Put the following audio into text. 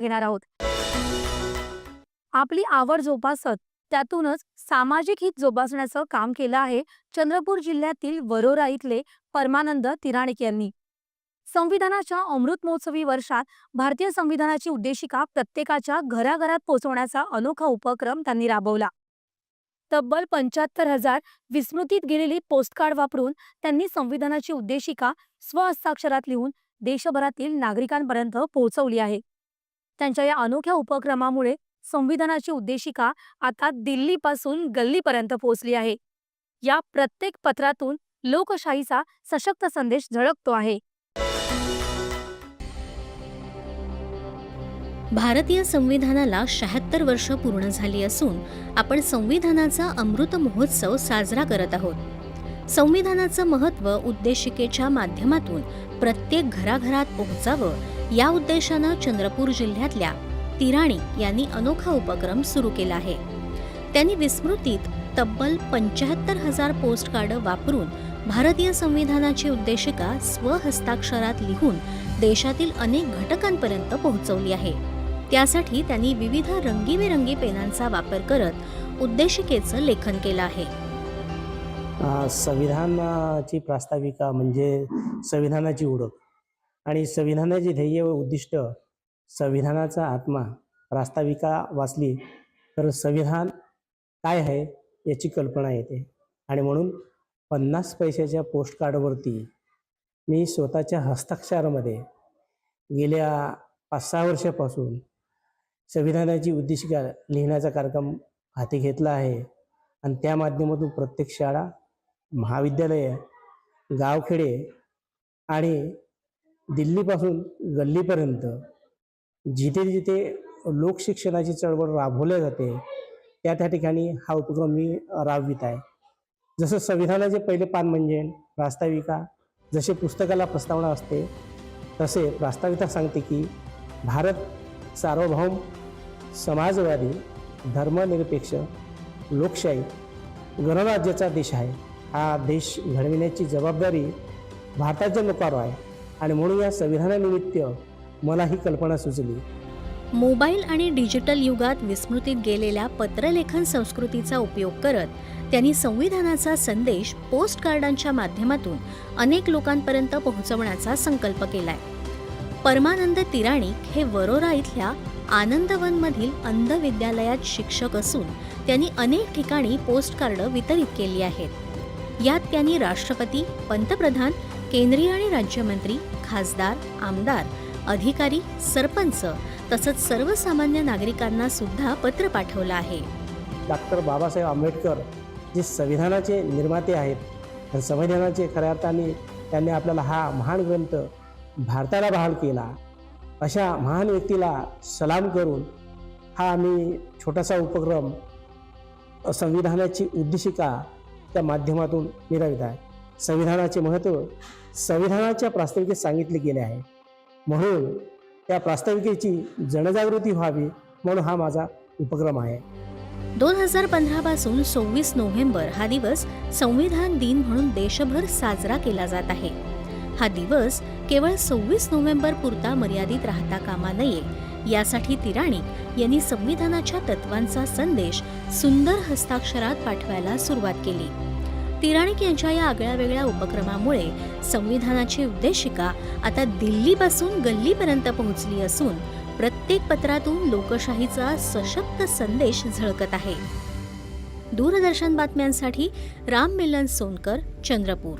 घेणार आहोत. आपली आवड जोपासत त्यातूनच सामाजिक हित जोपासण्याचं काम केलं आहे चंद्रपूर जिल्ह्यातील वरोरा इथले परमानंद तिराणिक यांनी. संविधानाच्या अमृत महोत्सवी वर्षात भारतीय संविधानाची उद्देशिका प्रत्येकाच्या घराघरात पोहोचवण्याचा अनोखा उपक्रम त्यांनी राबवला. तब्बल पंच्याहत्तर हजार विस्मृतीत गेलेली पोस्टकार्ड वापरून त्यांनी संविधानाची उद्देशिका स्वहस्ताक्षरात लिहून देशभरातील नागरिकांपर्यंत पोहोचवली आहे. त्यांच्या या अनोख्या उपक्रमामुळे संविधानाची उद्देशिका आता दिल्लीपासून गल्लीपर्यंत पोहोचली आहे. या प्रत्येक पत्रातून लोकशाहीचा सशक्त संदेश झळकतो आहे. भारतीय संविधानाला शहात्तर वर्ष पूर्ण झाली असून आपण संविधानाचा अमृत महोत्सव साजरा करत आहोत. संविधानाचं महत्त्व उद्देशिकेच्या माध्यमातून प्रत्येक घराघरात पोहोचावं या उद्देशानं चंद्रपूर जिल्ह्यातल्या तिराणी यांनी अनोखा उपक्रम सुरू केला आहे. त्यांनी विस्मृतीत तब्बल पंच्याहत्तर हजार पोस्ट कार्ड वापरून भारतीय संविधानाची उद्देशिका स्वहस्ताक्षरात लिहून देशातील अनेक घटकांपर्यंत पोहोचवली आहे. त्यासाठी त्यांनी विविध रंगीबेरंगी पेनांचा वापर करत उद्देशिकेचं लेखन केलं आहे. संविधानाची प्रास्ताविका म्हणजे संविधानाची ओळख. आणि संविधानाचे ध्येय व उद्दिष्ट संविधानाचा आत्मा प्रास्ताविका वाचली तर संविधान काय आहे याची कल्पना येते. आणि म्हणून पन्नास पैशाच्या पोस्टकार्डवरती मी स्वतःच्या हस्ताक्षरामध्ये गेल्या पाच सहा वर्षापासून संविधानाची उद्दिष्टिका लिहिण्याचा कार्यक्रम हाती घेतला आहे. आणि त्या माध्यमातून प्रत्येक शाळा महाविद्यालय गावखेडे आणि दिल्लीपासून गल्लीपर्यंत जिथे जिथे लोकशिक्षणाची चळवळ राबवल्या जाते त्या त्या ठिकाणी हा उपक्रम मी राबवित आहे. जसं संविधानाचे पहिले पान म्हणजे प्रास्ताविका जसे पुस्तकाला प्रस्तावना असते तसे प्रास्ताविका सांगते की भारत सार्वभौम समाजवादी धर्मनिरपेक्ष लोकशाही गणराज्याचा देश आहे. हा देश घडविण्याची जबाबदारी भारताच्या लोकांवर आहे. आणि म्हणून या संविधानानिमित्त मला ही कल्पना सुचली. मोबाईल आणि डिजिटल युगात विस्मृतीत गेलेल्या पत्रलेखन संस्कृतीचा उपयोग करत त्यांनी संविधानाचा संदेश पोस्ट कार्डांच्या माध्यमातून अनेक लोकांपर्यंत पोहोचवण्याचा संकल्प केलाय. परमानंद तिराणिक हे वरोरा इथल्या आनंदवनमधील अंध विद्यालयात शिक्षक असून त्यांनी अनेक ठिकाणी पोस्ट कार्ड वितरित केली आहेत. यात त्यांनी राष्ट्रपती पंतप्रधान केंद्रीय आणि राज्यमंत्री खासदार आमदार अधिकारी सरपंच तसंच सर्वसामान्य नागरिकांना सुद्धा पत्र पाठवलं आहे. डॉक्टर बाबासाहेब आंबेडकर जे संविधानाचे निर्माते आहेत संविधानाचे खऱ्या अर्थाने त्यांनी आपल्याला हा महान ग्रंथ भारताला बहाल केला अशा महान व्यक्तीला सलाम करून हा आम्ही छोटासा उपक्रम संविधानाची उद्देशिका त्या माध्यमातून मिरवित आहे. संविधानाचे महत्त्व संविधानाच्या प्रास्ताविकेत सांगितले गेले आहे. म्हणून त्या प्रास्ताविकेची जनजागृती व्हावी म्हणून हा माझा उपक्रम आहे. दोन हजार पंधरा पासून सव्वीस नोव्हेंबर हा दिवस संविधान दिन म्हणून देशभर साजरा केला जात आहे. हा दिवस केवळ सव्वीस नोव्हेंबर पुरता मर्यादित राहता कामा नये यासाठी तिराणिक यांनी संविधानाच्या तत्वांचा संदेश सुंदर हस्ताक्षरात पाठवायला सुरुवात केली. तिराणिक यांच्या या आगळ्या वेगळ्या उपक्रमामुळे संविधानाची उद्देशिका आता दिल्लीपासून गल्लीपर्यंत पोहोचली असून प्रत्येक पत्रातून लोकशाहीचा सशक्त संदेश झळकत आहे. दूरदर्शन बातम्यांसाठी राम मिलन सोनकर चंद्रपूर.